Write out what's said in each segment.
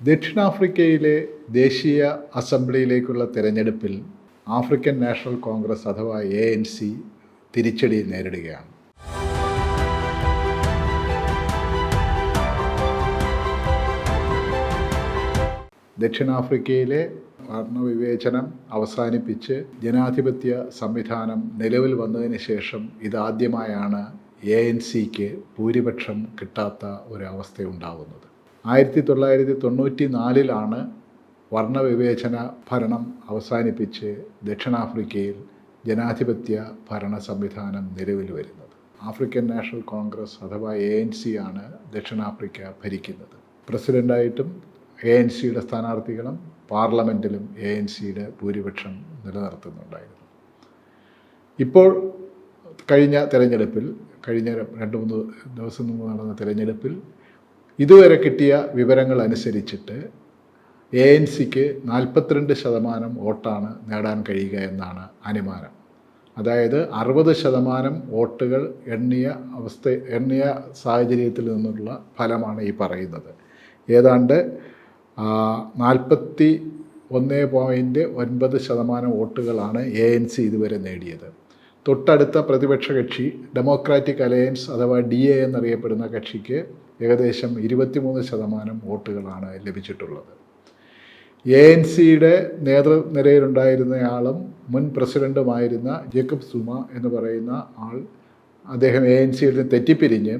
ദക്ഷിണാഫ്രിക്കയിലെ ദേശീയ അസംബ്ലിയിലേക്കുള്ള തിരഞ്ഞെടുപ്പിൽ ആഫ്രിക്കൻ നാഷണൽ കോൺഗ്രസ് അഥവാ എ എൻ സി തിരിച്ചടി നേരിടുകയാണ്. ദക്ഷിണാഫ്രിക്കയിലെ വർണവിവേചനം അവസാനിപ്പിച്ച് ജനാധിപത്യ സംവിധാനം നിലവിൽ വന്നതിന് ശേഷം ഇതാദ്യമായാണ് എ എൻ സിക്ക് ഭൂരിപക്ഷം കിട്ടാത്ത ഒരവസ്ഥയുണ്ടാകുന്നത് ആയിരത്തി തൊള്ളായിരത്തി തൊണ്ണൂറ്റി നാലിലാണ് വർണവിവേചന ഭരണം അവസാനിപ്പിച്ച് ദക്ഷിണാഫ്രിക്കയിൽ ജനാധിപത്യ ഭരണ സംവിധാനം നിലവിൽ വരുന്നത്. ആഫ്രിക്കൻ നാഷണൽ കോൺഗ്രസ് അഥവാ എ എൻ സി ആണ് ദക്ഷിണാഫ്രിക്ക ഭരിക്കുന്നത്. പ്രസിഡന്റായിട്ടും എ എൻ സിയുടെ സ്ഥാനാർത്ഥികളും പാർലമെന്റിലും എ എൻ സിയുടെ ഭൂരിപക്ഷം നിലനിർത്തുന്നുണ്ടായിരുന്നു. ഇപ്പോൾ കഴിഞ്ഞ തെരഞ്ഞെടുപ്പിൽ കഴിഞ്ഞ രണ്ട് മൂന്ന് ദിവസം മുമ്പ് നടന്ന തെരഞ്ഞെടുപ്പിൽ ഇതുവരെ കിട്ടിയ വിവരങ്ങൾ അനുസരിച്ചിട്ട് എ എൻ സിക്ക് നാൽപ്പത്തിരണ്ട് ശതമാനം വോട്ടാണ് നേടാൻ കഴിയുക എന്നാണ് അനുമാനം. അതായത് അറുപത് ശതമാനം വോട്ടുകൾ എണ്ണിയ അവസ്ഥ എണ്ണിയ സാഹചര്യത്തിൽ നിന്നുള്ള ഫലമാണ് ഈ പറയുന്നത്. ഏതാണ്ട് നാൽപ്പത്തി ഒന്ന് പോയിന്റ് ഒൻപത് ശതമാനം വോട്ടുകളാണ് എ എൻ സി ഇതുവരെ നേടിയത്. തൊട്ടടുത്ത പ്രതിപക്ഷ കക്ഷി ഡെമോക്രാറ്റിക് അലയൻസ് അഥവാ ഡി എ എന്നറിയപ്പെടുന്ന കക്ഷിക്ക് ഏകദേശം ഇരുപത്തിമൂന്ന് ശതമാനം വോട്ടുകളാണ് ലഭിച്ചിട്ടുള്ളത്. എ എൻ സിയുടെ നേതൃനിരയിലുണ്ടായിരുന്നയാളും മുൻ പ്രസിഡന്റുമായിരുന്ന ജേക്കബ് സുമ എന്ന് പറയുന്ന ആൾ അദ്ദേഹം എ എൻ സിയിൽ നിന്ന് തെറ്റിപ്പിരിഞ്ഞ്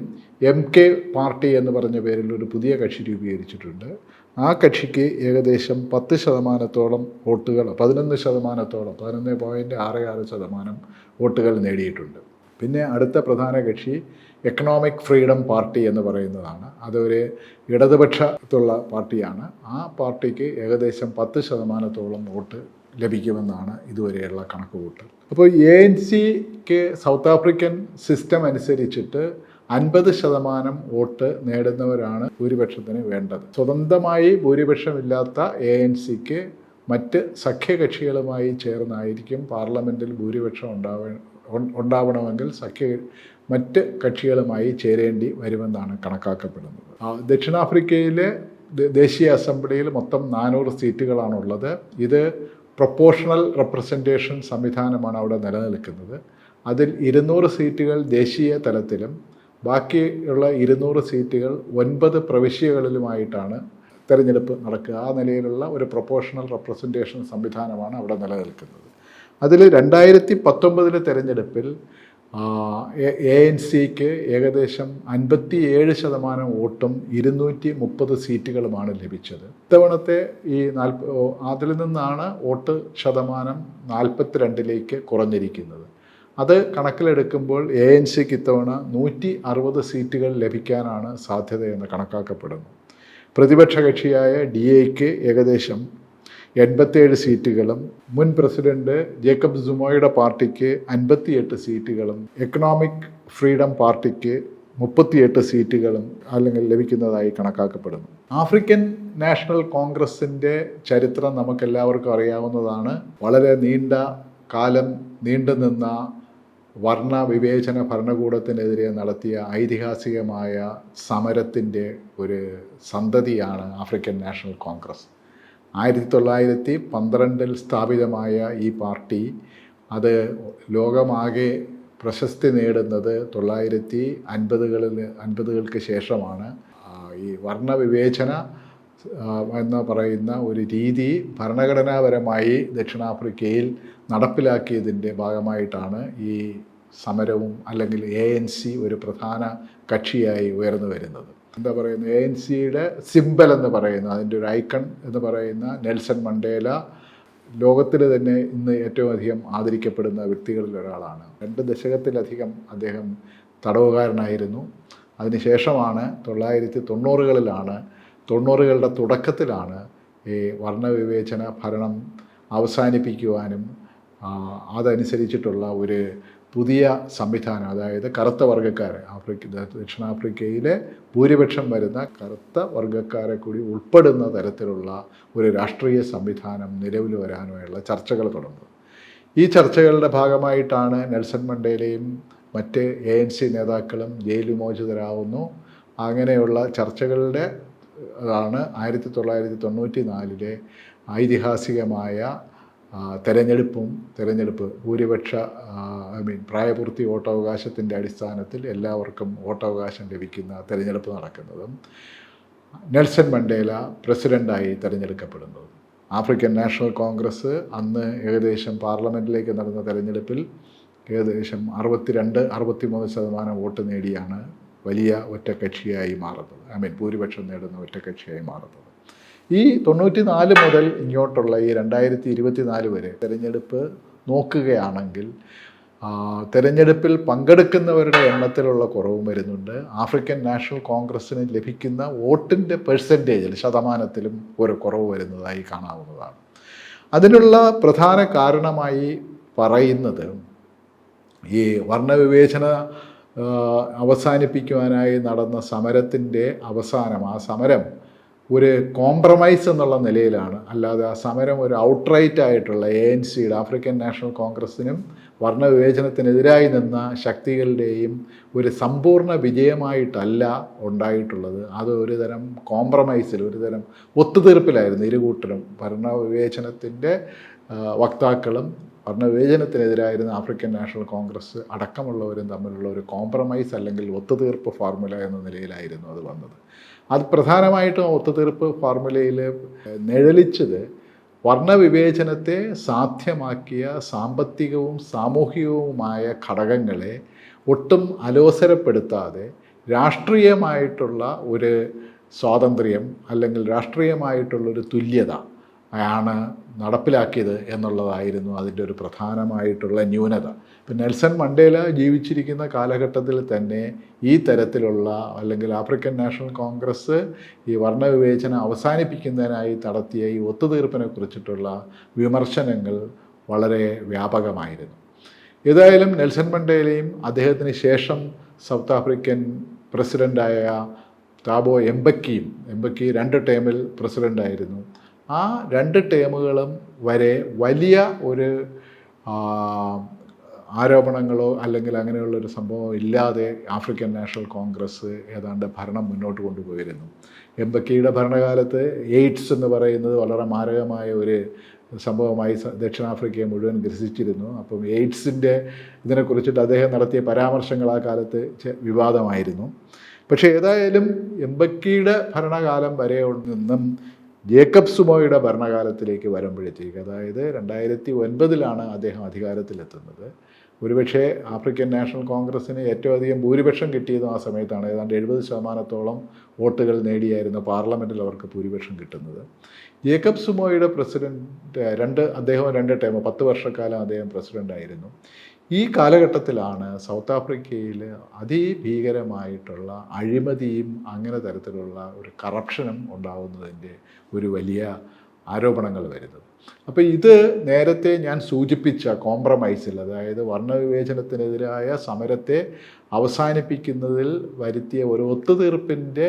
എം കെ പാർട്ടി എന്ന് പറഞ്ഞ പേരിൽ ഒരു പുതിയ കക്ഷി രൂപീകരിച്ചിട്ടുണ്ട്. ആ കക്ഷിക്ക് ഏകദേശം പത്ത് ശതമാനത്തോളം വോട്ടുകൾ പതിനൊന്ന് ശതമാനത്തോളം പതിനൊന്ന് പോയിന്റ് ആറ് ആറ് ശതമാനം വോട്ടുകൾ നേടിയിട്ടുണ്ട്. പിന്നെ അടുത്ത പ്രധാന കക്ഷി എക്കണോമിക് ഫ്രീഡം പാർട്ടി എന്ന് പറയുന്നതാണ്. അതൊരു ഇടതുപക്ഷത്തുള്ള പാർട്ടിയാണ്. ആ പാർട്ടിക്ക് ഏകദേശം പത്ത് ശതമാനത്തോളം വോട്ട് ലഭിക്കുമെന്നാണ് ഇതുവരെയുള്ള കണക്കുകൂട്ടൽ. അപ്പോൾ എ എൻ സിക്ക് സൗത്ത് ആഫ്രിക്കൻ സിസ്റ്റം അനുസരിച്ചിട്ട് അൻപത് ശതമാനം വോട്ട് നേടുന്നവരാണ് ഭൂരിപക്ഷത്തിന് വേണ്ടത്. സ്വതന്ത്രമായി ഭൂരിപക്ഷമില്ലാത്ത എ എൻ സിക്ക് മറ്റ് സഖ്യകക്ഷികളുമായി ചേർന്നായിരിക്കും പാർലമെന്റിൽ ഭൂരിപക്ഷം ഉണ്ടാവ ഉണ്ടാവണമെങ്കിൽ സഖ്യ മറ്റ് കക്ഷികളുമായി ചേരേണ്ടി വരുമെന്നാണ് കണക്കാക്കപ്പെടുന്നത്. ദക്ഷിണാഫ്രിക്കയിലെ ദേശീയ അസംബ്ലിയിൽ മൊത്തം നാനൂറ് സീറ്റുകളാണുള്ളത്. ഇത് പ്രൊപ്പോഷണൽ റെപ്രസെന്റേഷൻ സംവിധാനമാണ് അവിടെ നിലനിൽക്കുന്നത്. അതിൽ ഇരുന്നൂറ് സീറ്റുകൾ ദേശീയ തലത്തിലും ബാക്കിയുള്ള ഇരുന്നൂറ് സീറ്റുകൾ ഒൻപത് പ്രവിശ്യകളിലുമായിട്ടാണ് തെരഞ്ഞെടുപ്പ് നടക്കുക. ആ നിലയിലുള്ള ഒരു പ്രൊപ്പോഷണൽ റെപ്രസെന്റേഷൻ സംവിധാനമാണ് അവിടെ നിലനിൽക്കുന്നത്. അതിൽ രണ്ടായിരത്തി പത്തൊമ്പതിലെ തെരഞ്ഞെടുപ്പിൽ എ എൻ സിക്ക് ഏകദേശം അൻപത്തി ഏഴ് ശതമാനം വോട്ടും ഇരുന്നൂറ്റി മുപ്പത് സീറ്റുകളുമാണ് ലഭിച്ചത്. ഇത്തവണത്തെ ഈ നാൽപ്പ അതിൽ നിന്നാണ് വോട്ട് ശതമാനം നാൽപ്പത്തിരണ്ടിലേക്ക് കുറഞ്ഞിരിക്കുന്നത്. അത് കണക്കിലെടുക്കുമ്പോൾ എ എൻ സിക്ക് ഇത്തവണ നൂറ്റി അറുപത് സീറ്റുകൾ ലഭിക്കാനാണ് സാധ്യതയെന്ന് കണക്കാക്കപ്പെടുന്നു. പ്രതിപക്ഷ കക്ഷിയായ ഡി എക്ക് ഏകദേശം എൺപത്തേഴ് സീറ്റുകളും മുൻ പ്രസിഡന്റ് ജേക്കബ് സുമോയുടെ പാർട്ടിക്ക് അൻപത്തിയെട്ട് സീറ്റുകളും എക്കണോമിക് ഫ്രീഡം പാർട്ടിക്ക് മുപ്പത്തിയെട്ട് സീറ്റുകളും അല്ലെങ്കിൽ ലഭിക്കുന്നതായി കണക്കാക്കപ്പെടുന്നു. ആഫ്രിക്കൻ നാഷണൽ കോൺഗ്രസിന്റെ ചരിത്രം നമുക്കെല്ലാവർക്കും അറിയാവുന്നതാണ്. വളരെ നീണ്ട കാലം നീണ്ടുനിന്ന വർണ വിവേചന ഭരണകൂടത്തിനെതിരെ നടത്തിയ ഐതിഹാസികമായ സമരത്തിന്റെ ഒരു സന്തതിയാണ് ആഫ്രിക്കൻ നാഷണൽ കോൺഗ്രസ്. ആയിരത്തി തൊള്ളായിരത്തി പന്ത്രണ്ടിൽ സ്ഥാപിതമായ ഈ പാർട്ടി അത് ലോകമാകെ പ്രശസ്തി നേടുന്നത് തൊള്ളായിരത്തി അൻപതുകളിൽ അൻപതുകൾക്ക് ശേഷമാണ്. ഈ വർണവിവേചന എന്ന് പറയുന്ന ഒരു രീതി ഭരണഘടനാപരമായി ദക്ഷിണാഫ്രിക്കയിൽ നടപ്പിലാക്കിയതിന്റെ ഭാഗമായിട്ടാണ് ഈ സമരവും അല്ലെങ്കിൽ എ ഒരു പ്രധാന കക്ഷിയായി ഉയർന്നു വരുന്നത്. എന്താ പറയുന്നത്? എ എൻ സിയുടെ സിമ്പൽ എന്ന് പറയുന്ന അതിന്റെ ഒരു ഐക്കൺ എന്ന് പറയുന്ന നെൽസൺ മണ്ടേല ലോകത്തിൽ തന്നെ ഇന്ന് ഏറ്റവും അധികം ആദരിക്കപ്പെടുന്ന വ്യക്തികളിൽ ഒരാളാണ്. രണ്ട് ദശകത്തിലധികം അദ്ദേഹം തടവുകാരനായിരുന്നു. അതിനുശേഷമാണ് തൊള്ളായിരത്തി തൊണ്ണൂറുകളിലാണ് തൊണ്ണൂറുകളുടെ തുടക്കത്തിലാണ് ഈ വർണവിവേചന ഭരണം അവസാനിപ്പിക്കുവാനും അതനുസരിച്ചിട്ടുള്ള ഒരു പുതിയ സംവിധാനം അതായത് കറുത്ത വർഗക്കാർ ആഫ്രിക്ക ദക്ഷിണാഫ്രിക്കയിലെ ഭൂരിപക്ഷം വരുന്ന കറുത്ത വർഗക്കാരെ കൂടി ഉൾപ്പെടുന്ന തരത്തിലുള്ള ഒരു രാഷ്ട്രീയ സംവിധാനം നിലവിൽ വരാനുമായുള്ള ചർച്ചകൾ തുടങ്ങുന്നത് ഈ ചർച്ചകളുടെ ഭാഗമായിട്ടാണ് നെൽസൺ മണ്ടേലയും മറ്റ് എ എൻ സി നേതാക്കളും ജയിൽ വിമോചിതരാകുന്നു അങ്ങനെയുള്ള ചർച്ചകളുടെ ആണ് ആയിരത്തി തൊള്ളായിരത്തി തൊണ്ണൂറ്റി നാലിലെ ഐതിഹാസികമായ തെരഞ്ഞെടുപ്പും തെരഞ്ഞെടുപ്പ് ഭൂരിപക്ഷ ഐ മീൻ പ്രായപൂർത്തി വോട്ടവകാശത്തിന്റെ അടിസ്ഥാനത്തിൽ എല്ലാവർക്കും വോട്ടവകാശം ലഭിക്കുന്ന തെരഞ്ഞെടുപ്പ് നടക്കുന്നതും നെൽസൺ മണ്ടേല പ്രസിഡന്റായി തിരഞ്ഞെടുക്കപ്പെടുന്നതും. ആഫ്രിക്കൻ നാഷണൽ കോൺഗ്രസ് അന്ന് ഏകദേശം പാർലമെന്റിലേക്ക് നടന്ന തെരഞ്ഞെടുപ്പിൽ ഏകദേശം അറുപത്തിരണ്ട് അറുപത്തിമൂന്ന് ശതമാനം വോട്ട് നേടിയാണ് വലിയ ഒറ്റക്കക്ഷിയായി മാറുന്നത്. ഐ മീൻ ഭൂരിപക്ഷം നേടുന്ന ഒറ്റക്കക്ഷിയായി മാറുന്നത്. ഈ തൊണ്ണൂറ്റി നാല് മുതൽ ഇങ്ങോട്ടുള്ള ഈ രണ്ടായിരത്തി ഇരുപത്തി നാല് വരെ തിരഞ്ഞെടുപ്പ് നോക്കുകയാണെങ്കിൽ തിരഞ്ഞെടുപ്പിൽ പങ്കെടുക്കുന്നവരുടെ എണ്ണത്തിലുള്ള കുറവും വരുന്നുണ്ട്. ആഫ്രിക്കൻ നാഷണൽ കോൺഗ്രസ്സിന് ലഭിക്കുന്ന വോട്ടിന്റെ പെർസെന്റേജിൽ ശതമാനത്തിലും ഒരു കുറവ് വരുന്നതായി കാണാവുന്നതാണ്. അതിനുള്ള പ്രധാന കാരണമായി പറയുന്നത് ഈ വർണവിവേചന അവസാനിപ്പിക്കുവാനായി നടന്ന സമരത്തിന്റെ അവസാനം ആ സമരം ഒരു കോംപ്രമൈസ് എന്നുള്ള നിലയിലാണ്. അല്ലാതെ ആ സമരം ഒരു ഔട്ട്റൈറ്റ് ആയിട്ടുള്ള എ എൻ സിയുടെ ആഫ്രിക്കൻ നാഷണൽ കോൺഗ്രസിനും വർണവിവേചനത്തിനെതിരായി നിന്ന ശക്തികളുടെയും ഒരു സമ്പൂർണ വിജയമായിട്ടല്ല ഉണ്ടായിട്ടുള്ളത്. അത് ഒരു തരം കോംപ്രമൈസിൽ ഒരു തരം ഒത്തുതീർപ്പിലായിരുന്നു ഇരുകൂട്ടരും. ഭരണവിവേചനത്തിന്റെ വക്താക്കളും വർണവിവേചനത്തിനെതിരായിരുന്ന ആഫ്രിക്കൻ നാഷണൽ കോൺഗ്രസ് അടക്കമുള്ളവരും തമ്മിലുള്ള ഒരു കോംപ്രമൈസ് അല്ലെങ്കിൽ ഒത്തുതീർപ്പ് ഫോർമുല എന്ന നിലയിലായിരുന്നു അത് വന്നത്. അത് പ്രധാനമായിട്ടും ഒത്തുതീർപ്പ് ഫോർമുലയിൽ നിഴലിച്ചത് വർണവിവേചനത്തെ സാധ്യമാക്കിയ സാമ്പത്തികവും സാമൂഹികവുമായ ഘടകങ്ങളെ ഒട്ടും അലോസരപ്പെടുത്താതെ രാഷ്ട്രീയമായിട്ടുള്ള ഒരു സ്വാതന്ത്ര്യം അല്ലെങ്കിൽ രാഷ്ട്രീയമായിട്ടുള്ളൊരു തുല്യത ആണ് നടപ്പിലാക്കിയത് എന്നുള്ളതായിരുന്നു അതിന്റെ ഒരു പ്രധാനമായിട്ടുള്ള ന്യൂനത. ഇപ്പം നെൽസൺ മണ്ടേല ജീവിച്ചിരിക്കുന്ന കാലഘട്ടത്തിൽ തന്നെ ഈ തരത്തിലുള്ള അല്ലെങ്കിൽ ആഫ്രിക്കൻ നാഷണൽ കോൺഗ്രസ് ഈ വർണവിവേചനം അവസാനിപ്പിക്കുന്നതിനായി നടത്തിയ ഈ ഒത്തുതീർപ്പിനെ കുറിച്ചിട്ടുള്ള വിമർശനങ്ങൾ വളരെ വ്യാപകമായിരുന്നു. ഏതായാലും നെൽസൺ മണ്ടേലയും അദ്ദേഹത്തിന് ശേഷം സൗത്ത് ആഫ്രിക്കൻ പ്രസിഡന്റായ താബോ എംബക്കിയും എംബക്കി രണ്ട് ടേമിൽ പ്രസിഡന്റായിരുന്നു ആ രണ്ട് ടേമുകളും വരെ വലിയ ഒരു ആരോപണങ്ങളോ അല്ലെങ്കിൽ അങ്ങനെയുള്ള ഒരു സംഭവം ഇല്ലാതെ ആഫ്രിക്കൻ നാഷണൽ കോൺഗ്രസ് ഏതാണ്ട് ഭരണം മുന്നോട്ട് കൊണ്ടുപോയിരുന്നു. എംബക്കിയുടെ ഭരണകാലത്ത്? എയ്ഡ്സ് എന്ന് പറയുന്നത് വളരെ മാരകമായ ഒരു സംഭവമായി ദക്ഷിണാഫ്രിക്കയെ മുഴുവൻ ഗ്രസിച്ചിരുന്നു. അപ്പം എയ്ഡ്സിന്റെ ഇതിനെക്കുറിച്ചിട്ട് അദ്ദേഹം നടത്തിയ പരാമർശങ്ങൾ ആ കാലത്ത് വിവാദമായിരുന്നു. പക്ഷേ ഏതായാലും എംബക്കിയുടെ ഭരണകാലം വരെ നിന്നും ജേക്കബ് സുമോയുടെ ഭരണകാലത്തിലേക്ക് വരുമ്പോഴത്തേക്ക് അതായത് രണ്ടായിരത്തി ഒൻപതിലാണ് അദ്ദേഹം അധികാരത്തിലെത്തുന്നത്. ഒരുപക്ഷേ ആഫ്രിക്കൻ നാഷണൽ കോൺഗ്രസ്സിന് ഏറ്റവും അധികം ഭൂരിപക്ഷം കിട്ടിയതും ആ സമയത്താണ്. ഏതാണ്ട് എഴുപത് ശതമാനത്തോളം വോട്ടുകൾ നേടിയായിരുന്നു പാർലമെന്റിൽ അവർക്ക് ഭൂരിപക്ഷം കിട്ടുന്നത്. ജേക്കബ് സുമോയുടെ പ്രസിഡന്റ് രണ്ട് അദ്ദേഹം രണ്ട് ടൈം പത്ത് വർഷക്കാലം അദ്ദേഹം പ്രസിഡന്റായിരുന്നു ഈ കാലഘട്ടത്തിലാണ് സൗത്ത് ആഫ്രിക്കയിൽ അതിഭീകരമായിട്ടുള്ള അഴിമതിയും അങ്ങനെ തരത്തിലുള്ള ഒരു കറപ്ഷനും ഉണ്ടാകുന്നതിന്റെ ഒരു വലിയ ആരോപണങ്ങൾ വരുന്നത്. അപ്പോൾ ഇത് നേരത്തെ ഞാൻ സൂചിപ്പിച്ച കോംപ്രമൈസിൽ അതായത് വർണവിവേചനത്തിനെതിരായ സമരത്തെ അവസാനിപ്പിക്കുന്നതിൽ വരുത്തിയ ഒരു ഒത്തുതീർപ്പിന്റെ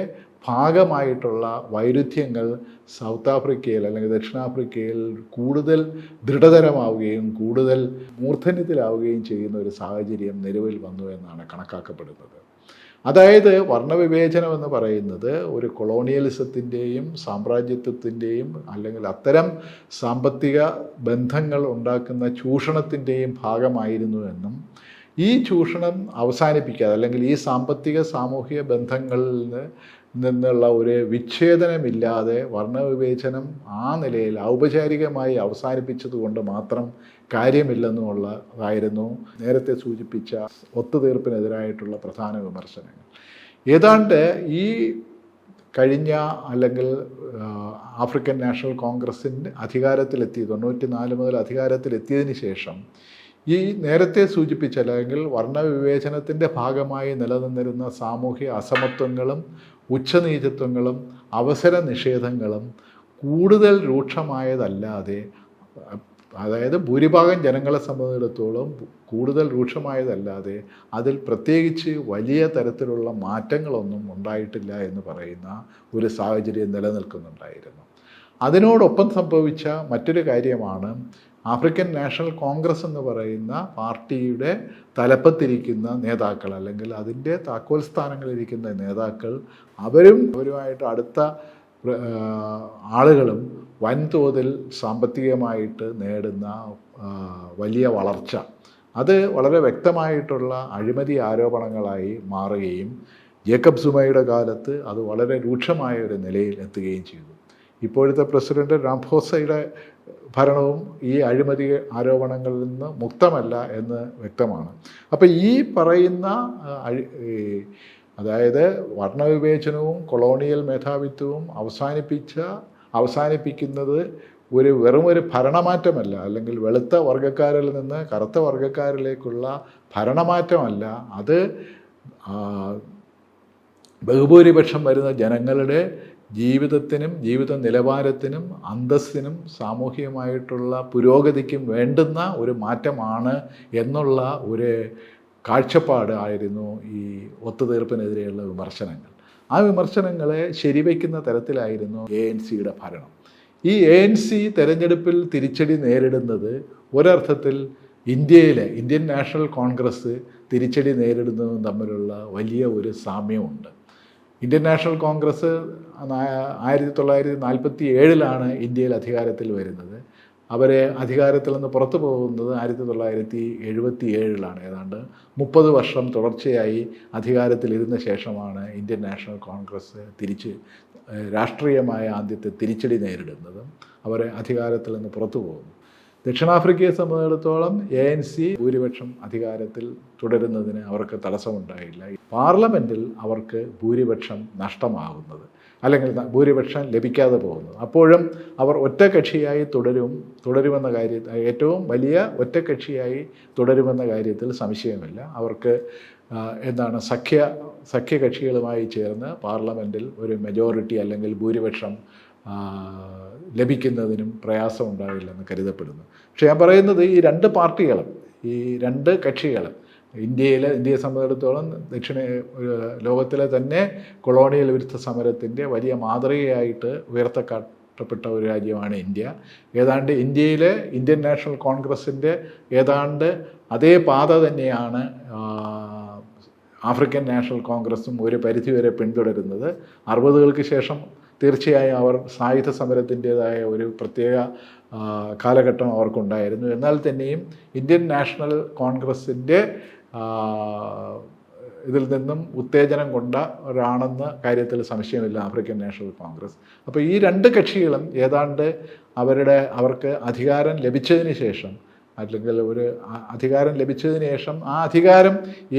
ഭാഗമായിട്ടുള്ള വൈരുദ്ധ്യങ്ങൾ സൗത്ത് ആഫ്രിക്കയിൽ അല്ലെങ്കിൽ ദക്ഷിണാഫ്രിക്കയിൽ കൂടുതൽ ദൃഢതരമാവുകയും കൂടുതൽ മൂർധന്യത്തിലാവുകയും ചെയ്യുന്ന ഒരു സാഹചര്യം നിലവിൽ വന്നു എന്നാണ് കണക്കാക്കപ്പെടുന്നത്. അതായത് വർണവിവേചനം എന്ന് പറയുന്നത് ഒരു കൊളോണിയലിസത്തിന്റെയും സാമ്രാജ്യത്വത്തിന്റെയും അല്ലെങ്കിൽ അത്തരം സാമ്പത്തിക ബന്ധങ്ങൾ ഉണ്ടാക്കുന്ന ചൂഷണത്തിന്റെയും ഭാഗമായിരുന്നു എന്നും ഈ ചൂഷണം അവസാനിപ്പിക്കാതെ അല്ലെങ്കിൽ ഈ സാമ്പത്തിക സാമൂഹിക ബന്ധങ്ങളിൽ നിന്ന് നിന്നുള്ള ഒരു വിച്ഛേദനമില്ലാതെ വർണവിവേചനം ആ നിലയിൽ ഔപചാരികമായി അവസാനിപ്പിച്ചതുകൊണ്ട് മാത്രം കാര്യമില്ലെന്നുള്ളതായിരുന്നു നേരത്തെ സൂചിപ്പിച്ച ഒത്തുതീർപ്പിനെതിരായിട്ടുള്ള പ്രധാന വിമർശനങ്ങൾ. ഏതാണ്ട് ഈ കഴിഞ്ഞ അല്ലെങ്കിൽ ആഫ്രിക്കൻ നാഷണൽ കോൺഗ്രസിന്റെ അധികാരത്തിലെത്തി തൊണ്ണൂറ്റി നാല് മുതൽ അധികാരത്തിലെത്തിയതിന് ശേഷം ഈ നേരത്തെ സൂചിപ്പിച്ച അല്ലെങ്കിൽ വർണവിവേചനത്തിന്റെ ഭാഗമായി നിലനിന്നിരുന്ന സാമൂഹ്യ അസമത്വങ്ങളും ഉച്ചനീചത്വങ്ങളും അവസര നിഷേധങ്ങളും കൂടുതൽ രൂക്ഷമായതല്ലാതെ അതായത് ഭൂരിഭാഗം ജനങ്ങളെ സംബന്ധിച്ചിടത്തോളം കൂടുതൽ രൂക്ഷമായതല്ലാതെ അതിൽ പ്രത്യേകിച്ച് വലിയ തരത്തിലുള്ള മാറ്റങ്ങളൊന്നും ഉണ്ടായിട്ടില്ല എന്ന് പറയുന്ന ഒരു സാഹചര്യം നിലനിൽക്കുന്നുണ്ടായിരുന്നു. അതിനോടൊപ്പം സംഭവിച്ച മറ്റൊരു കാര്യമാണ് ആഫ്രിക്കൻ നാഷണൽ കോൺഗ്രസ് എന്ന് പറയുന്ന പാർട്ടിയുടെ തലപ്പത്തിരിക്കുന്ന നേതാക്കൾ അല്ലെങ്കിൽ അതിന്റെ താക്കോൽ സ്ഥാനങ്ങളിരിക്കുന്ന നേതാക്കൾ അവരും അവരുമായിട്ട് അടുത്ത ആളുകളും വൻതോതിൽ സാമ്പത്തികമായിട്ട് നേടുന്ന വലിയ വളർച്ച. അത് വളരെ വ്യക്തമായിട്ടുള്ള അഴിമതി ആരോപണങ്ങളായി മാറുകയും ജേക്കബ് സുമയുടെ കാലത്ത് അത് വളരെ രൂക്ഷമായ ഒരു നിലയിൽ എത്തുകയും ചെയ്തു. ഇപ്പോഴത്തെ പ്രസിഡന്റ് രാംഫോസയുടെ ഭരണവും ഈ അഴിമതി ആരോപണങ്ങളിൽ നിന്ന് മുക്തമല്ല എന്ന് വ്യക്തമാണ്. അപ്പോൾ ഈ പറയുന്ന അതായത് വർണവിവേചനവും കൊളോണിയൽ മേധാവിത്വവും അവസാനിപ്പിച്ച അവസാനിപ്പിക്കുന്നത് ഒരു വെറും ഒരു ഭരണമാറ്റമല്ല അല്ലെങ്കിൽ വെളുത്ത വർഗക്കാരിൽ നിന്ന് കറുത്ത വർഗക്കാരിലേക്കുള്ള ഭരണമാറ്റമല്ല. അത് ബഹുഭൂരിപക്ഷം വരുന്ന ജനങ്ങളുടെ ജീവിതത്തിനും ജീവിത നിലവാരത്തിനും അന്തസ്സിനും സാമൂഹികമായിട്ടുള്ള പുരോഗതിക്കും വേണ്ടുന്ന ഒരു മാറ്റമാണ് എന്നുള്ള ഒരു കാഴ്ചപ്പാട് ആയിരുന്നു ഈ ഒത്തുതീർപ്പിനെതിരെയുള്ള വിമർശനങ്ങൾ. ആ വിമർശനങ്ങളെ ശരിവയ്ക്കുന്ന തരത്തിലായിരുന്നു എ എൻ സിയുടെ ഭരണം. ഈ എ എൻ സി തെരഞ്ഞെടുപ്പിൽ തിരിച്ചടി നേരിടുന്നത് ഒരർത്ഥത്തിൽ ഇന്ത്യയിലെ ഇന്ത്യൻ നാഷണൽ കോൺഗ്രസ് തിരിച്ചടി നേരിടുന്നതും തമ്മിലുള്ള വലിയ ഒരു സാമ്യമുണ്ട്. ഇന്ത്യൻ നാഷണൽ കോൺഗ്രസ് ആയിരത്തി തൊള്ളായിരത്തി നാൽപ്പത്തി ഏഴിലാണ് ഇന്ത്യയിൽ അധികാരത്തിൽ വരുന്നത്. അവരെ അധികാരത്തിൽ നിന്ന് പുറത്തു പോകുന്നത് ആയിരത്തി തൊള്ളായിരത്തി എഴുപത്തി ഏഴിലാണ്. ഏതാണ്ട് മുപ്പത് വർഷം തുടർച്ചയായി അധികാരത്തിലിരുന്ന ശേഷമാണ് ഇന്ത്യൻ നാഷണൽ കോൺഗ്രസ് തിരിച്ച് രാഷ്ട്രീയമായ ആദ്യത്തെ തിരിച്ചടി നേരിടുന്നതും. അവരെ അധികാരത്തിൽ നിന്ന് പുറത്തു പോകുന്നു. ദക്ഷിണാഫ്രിക്കയെ സംബന്ധിച്ചിടത്തോളം എ എൻ സി ഭൂരിപക്ഷം അധികാരത്തിൽ തുടരുന്നതിന് അവർക്ക് തടസ്സമുണ്ടായില്ല. പാർലമെന്റിൽ അവർക്ക് ഭൂരിപക്ഷം നഷ്ടമാകുന്നത് അല്ലെങ്കിൽ ഭൂരിപക്ഷം ലഭിക്കാതെ പോകുന്നത്. അപ്പോഴും അവർ ഒറ്റകക്ഷിയായി തുടരും തുടരുമെന്ന കാര്യത്തിൽ ഏറ്റവും വലിയ ഒറ്റകക്ഷിയായി തുടരുമെന്ന കാര്യത്തിൽ സംശയമില്ല. അവർക്ക് എന്താണ് സഖ്യ സഖ്യകക്ഷികളുമായി ചേർന്ന് പാർലമെന്റിൽ ഒരു മെജോറിറ്റി അല്ലെങ്കിൽ ഭൂരിപക്ഷം ലഭിക്കുന്നതിനും പ്രയാസം ഉണ്ടാവില്ലെന്ന് കരുതപ്പെടുന്നു. പക്ഷേ ഞാൻ പറയുന്നത് ഈ രണ്ട് പാർട്ടികളും ഈ രണ്ട് കക്ഷികളും ഇന്ത്യയിലെ ഇന്ത്യയെ സംബന്ധിച്ചിടത്തോളം ദക്ഷിണ ലോകത്തിലെ തന്നെ കൊളോണിയൽ വിരുദ്ധ സമരത്തിന്റെ വലിയ മാതൃകയായിട്ട് ഉയർത്തക്കാട്ടപ്പെട്ട ഒരു രാജ്യമാണ് ഇന്ത്യ. ഏതാണ്ട് ഇന്ത്യയിലെ ഇന്ത്യൻ നാഷണൽ കോൺഗ്രസിന്റെ ഏതാണ്ട് അതേ പാത തന്നെയാണ് ആഫ്രിക്കൻ നാഷണൽ കോൺഗ്രസും ഒരു പരിധിവരെ പിന്തുടരുന്നത്. അറുപതുകൾക്ക് ശേഷം തീർച്ചയായും അവർ സായുധ സമരത്തിന്റെതായ ഒരു പ്രത്യേക കാലഘട്ടം അവർക്കുണ്ടായിരുന്നു. എന്നാൽ തന്നെയും ഇന്ത്യൻ നാഷണൽ കോൺഗ്രസിന്റെ ഇതിൽ നിന്നും ഉത്തേജനം കൊണ്ട ഒരാണെന്ന കാര്യത്തിൽ സംശയമില്ല ആഫ്രിക്കൻ നാഷണൽ കോൺഗ്രസ്. അപ്പോൾ ഈ രണ്ട് കക്ഷികളും ഏതാണ്ട് അവരുടെ അവർക്ക് അധികാരം ലഭിച്ചതിന് ശേഷം അല്ലെങ്കിൽ ഒരു അധികാരം ലഭിച്ചതിന് ശേഷം ആ അധികാരം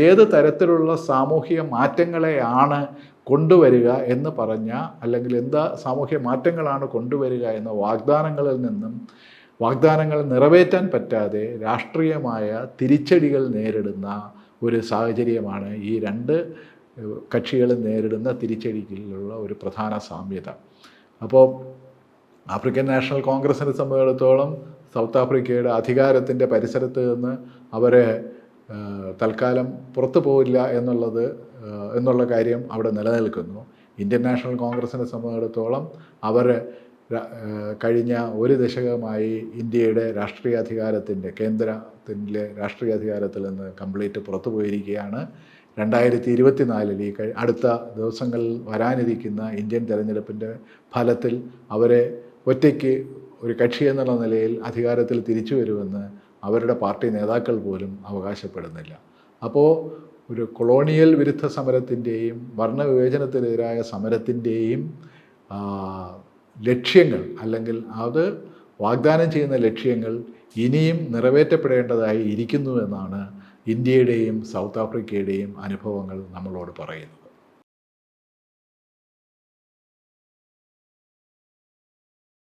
ഏത് തരത്തിലുള്ള സാമൂഹിക മാറ്റങ്ങളെയാണ് കൊണ്ടുവരിക എന്ന് പറഞ്ഞ അല്ലെങ്കിൽ എന്താ സാമൂഹ്യ മാറ്റങ്ങളാണ് കൊണ്ടുവരിക എന്ന വാഗ്ദാനങ്ങളിൽ നിന്നും വാഗ്ദാനങ്ങൾ നിറവേറ്റാൻ പറ്റാതെ രാഷ്ട്രീയമായ തിരിച്ചടികൾ നേരിടുന്ന ഒരു സാഹചര്യമാണ് ഈ രണ്ട് കക്ഷികൾ നേരിടുന്ന തിരിച്ചടികളിലുള്ള ഒരു പ്രധാന സാമ്യത. അപ്പോൾ ആഫ്രിക്കൻ നാഷണൽ കോൺഗ്രസിനെ സംബന്ധിച്ചിടത്തോളം സൗത്ത് ആഫ്രിക്കയുടെ അധികാരത്തിന്റെ പരിസരത്ത് നിന്ന് അവരെ തൽക്കാലം പുറത്തു പോവില്ല എന്നുള്ളത് എന്നുള്ള കാര്യം അവിടെ നിലനിൽക്കുന്നു. ഇന്ത്യൻ നാഷണൽ കോൺഗ്രസിനെ സംബന്ധിച്ചിടത്തോളം അവർ കഴിഞ്ഞ ഒരു ദശകമായി ഇന്ത്യയുടെ രാഷ്ട്രീയ അധികാരത്തിന്റെ കേന്ദ്രത്തിന്റെ രാഷ്ട്രീയ അധികാരത്തിൽ നിന്ന് കംപ്ലീറ്റ് പുറത്തു പോയിരിക്കുകയാണ്. രണ്ടായിരത്തി ഇരുപത്തിനാലിൽ ഈ കഴി അടുത്ത ദിവസങ്ങളിൽ വരാനിരിക്കുന്ന ഇന്ത്യൻ തെരഞ്ഞെടുപ്പിന്റെ ഫലത്തിൽ അവരെ ഒറ്റയ്ക്ക് ഒരു കക്ഷി എന്നുള്ള നിലയിൽ അധികാരത്തിൽ തിരിച്ചു വരുമെന്ന് അവരുടെ പാർട്ടി നേതാക്കൾ പോലും അവകാശപ്പെടുന്നില്ല. അപ്പോൾ ഒരു കൊളോണിയൽ വിരുദ്ധ സമരത്തിന്റെയും വർണവിവേചനത്തിനെതിരായ സമരത്തിന്റെയും ലക്ഷ്യങ്ങൾ അല്ലെങ്കിൽ അത് വാഗ്ദാനം ചെയ്യുന്ന ലക്ഷ്യങ്ങൾ ഇനിയും നിറവേറ്റപ്പെടേണ്ടതായി ഇരിക്കുന്നു എന്നാണ് ഇന്ത്യയുടെയും സൗത്ത് ആഫ്രിക്കയുടെയും അനുഭവങ്ങൾ നമ്മളോട് പറയുന്നത്.